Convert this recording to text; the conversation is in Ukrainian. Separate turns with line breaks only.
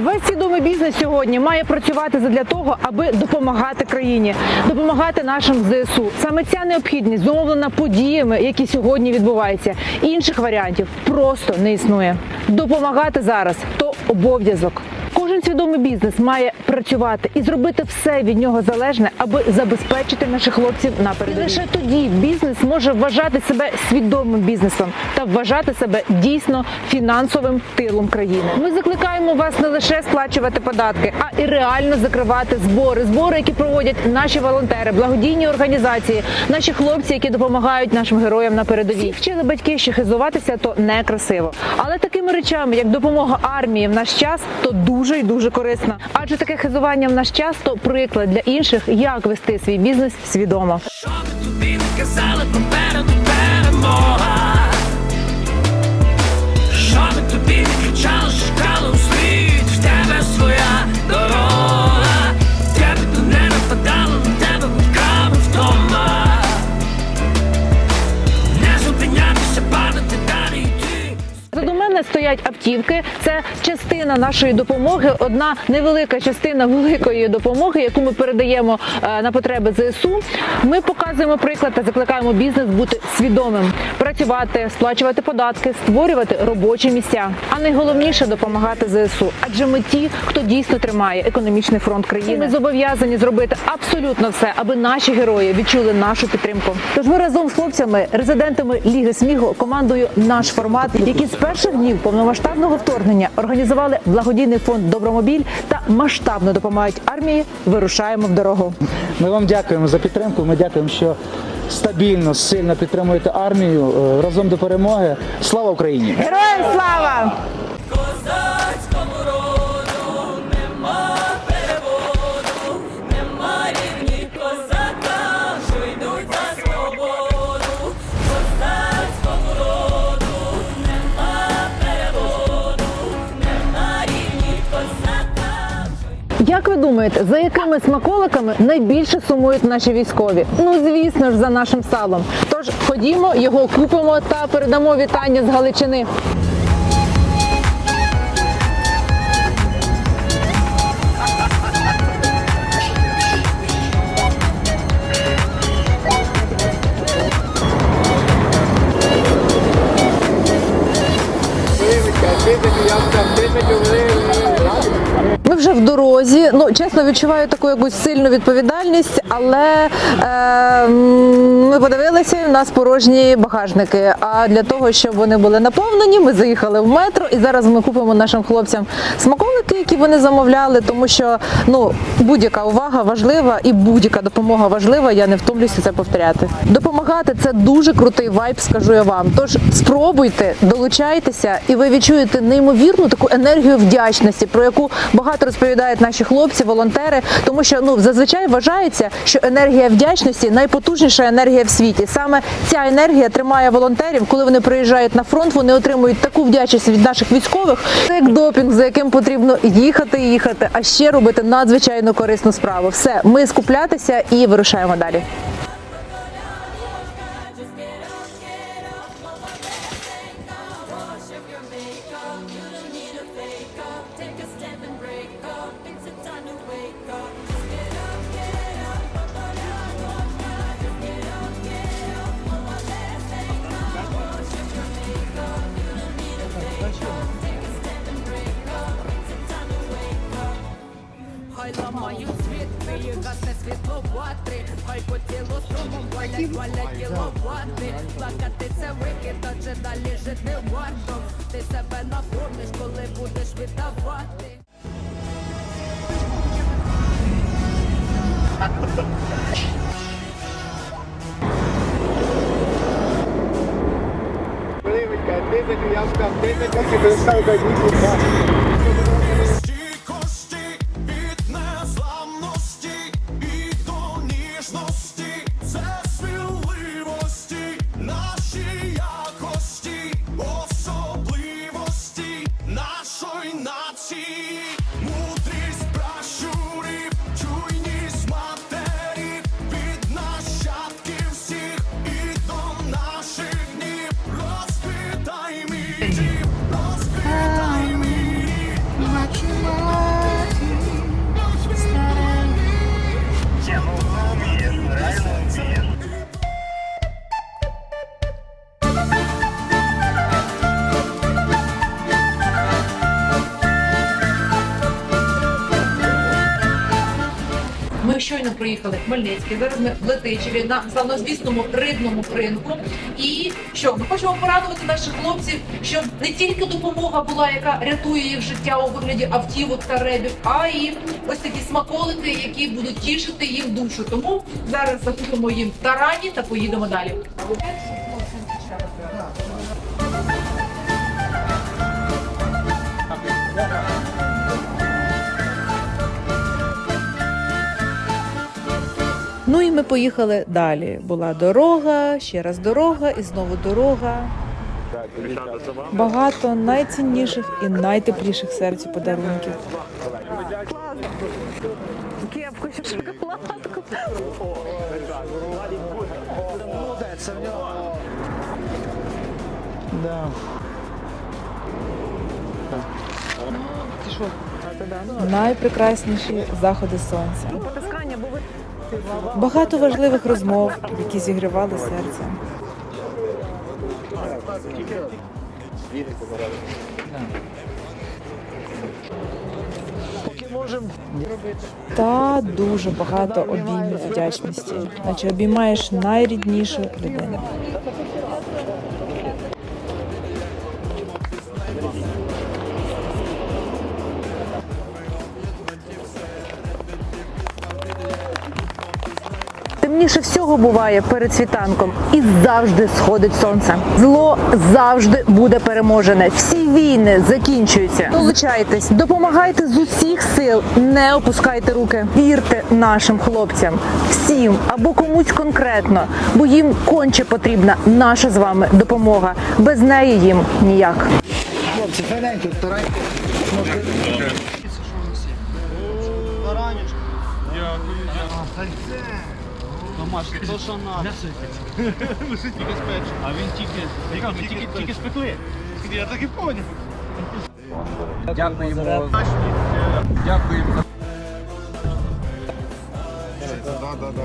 Весь свідомий бізнес сьогодні має працювати задля того, аби допомагати країні, допомагати нашим ЗСУ. Саме ця необхідність зумовлена подіями, які сьогодні відбуваються. Інших варіантів просто не існує. Допомагати зараз то обов'язок. Свідомий бізнес має працювати і зробити все від нього залежне, аби забезпечити наших хлопців на передовій. І лише тоді бізнес може вважати себе свідомим бізнесом та вважати себе дійсно фінансовим тилом країни. Ми закликаємо вас не лише сплачувати податки, а і реально закривати збори, збори, які проводять наші волонтери, благодійні організації, наші хлопці, які допомагають нашим героям на передовій. Всі Вчили батьки, що хизуватися то не красиво. Але такими речами, як допомога армії в наш час, то дуже і дуже корисно. Адже таке хизування в наш час то приклад для інших, як вести свій бізнес свідомо.
Що ми тобі не казали перемога?
Позаду мене стоять автівки. Це частина нашої допомоги, одна невелика частина великої допомоги, яку ми передаємо е, на потреби ЗСУ. Ми показуємо приклад та закликаємо бізнес бути свідомим, працювати, сплачувати податки, створювати робочі місця. А найголовніше допомагати ЗСУ. Адже ми ті, хто дійсно тримає економічний фронт країни. Ми зобов'язані зробити абсолютно все, аби наші герої відчули нашу підтримку. Тож ми разом з хлопцями, резидентами Ліги сміху, командою наш формат, які з перших днів повномасштабного вторгнення організували благодійний фонд Добромобіль та масштабно допомагають армії. Вирушаємо в дорогу.
Ми вам дякуємо за підтримку. Ми дякуємо, що стабільно, сильно підтримуєте армію е, разом до перемоги. Слава Україні!
Героям слава! Як ви думаєте, за якими смаколиками найбільше сумують наші військові? Ну звісно ж, за нашим салом. Тож ходімо, його купимо та передамо вітання з Галичини. В дорозі. Ну чесно відчуваю таку якусь сильну відповідальність, але е, ми подивилися, і нас порожні багажники. А для того, щоб вони були наповнені, ми заїхали в метро, і зараз ми купимо нашим хлопцям смаколики, які вони замовляли, тому що ну будь-яка увага важлива і будь-яка допомога важлива. Я не втомлюся це повторяти. Допомагати це дуже крутий вайб, скажу я вам. Тож спробуйте, долучайтеся, і ви відчуєте неймовірну таку енергію вдячності, про яку багато розповідають наші хлопці, волонтери, тому що ну зазвичай вважається, що енергія вдячності найпотужніша енергія в світі. Саме ця енергія тримає волонтерів, коли вони приїжджають на фронт, вони отримують таку вдячність від наших військових, це як допінг, за яким потрібно їхати, їхати, а ще робити надзвичайно корисну справу. Все, ми скуплятися і вирушаємо далі.
Хай по тілу струмом валять, валять кіловати. Плакати це викид, адже далі жити варто. Ти себе наповниш, коли будеш віддавати.
Стійкості
щойно проїхали Хмельницький. Зараз ми в Летичеві на славнозвісному рибному ринку. І що ми хочемо порадувати наших хлопців, щоб не тільки допомога була, яка рятує їх життя у вигляді автівок та ребів, а і ось такі смаколики, які будуть тішити їм душу. Тому зараз закупимо їм тарані та поїдемо далі. Ми поїхали далі. Була дорога, ще раз дорога і знову дорога. Багато найцінніших і найтепліших серцю подарунків. Кепку, шоколадку.
Да.
Найпрекрасніші заходи сонця. Багато важливих розмов, які зігрівали серце. Та дуже багато обіймів вдячності, наче обіймаєш найріднішу людину. Темніше всього буває перед світанком, і завжди сходить сонце. Зло завжди буде переможене. Всі війни закінчуються. Долучайтесь, допомагайте з усіх сил, не опускайте руки. Вірте нашим хлопцям, всім або комусь конкретно, бо їм конче потрібна наша з вами допомога. Без неї їм ніяк.
Хлопці, файненько, тарай.
Домашнє, то що надо. Тільки спече. А він тільки, тільки, тільки, тільки спекли. Я так і поняв. Дякуємо. Дякуємо. Да, да, да.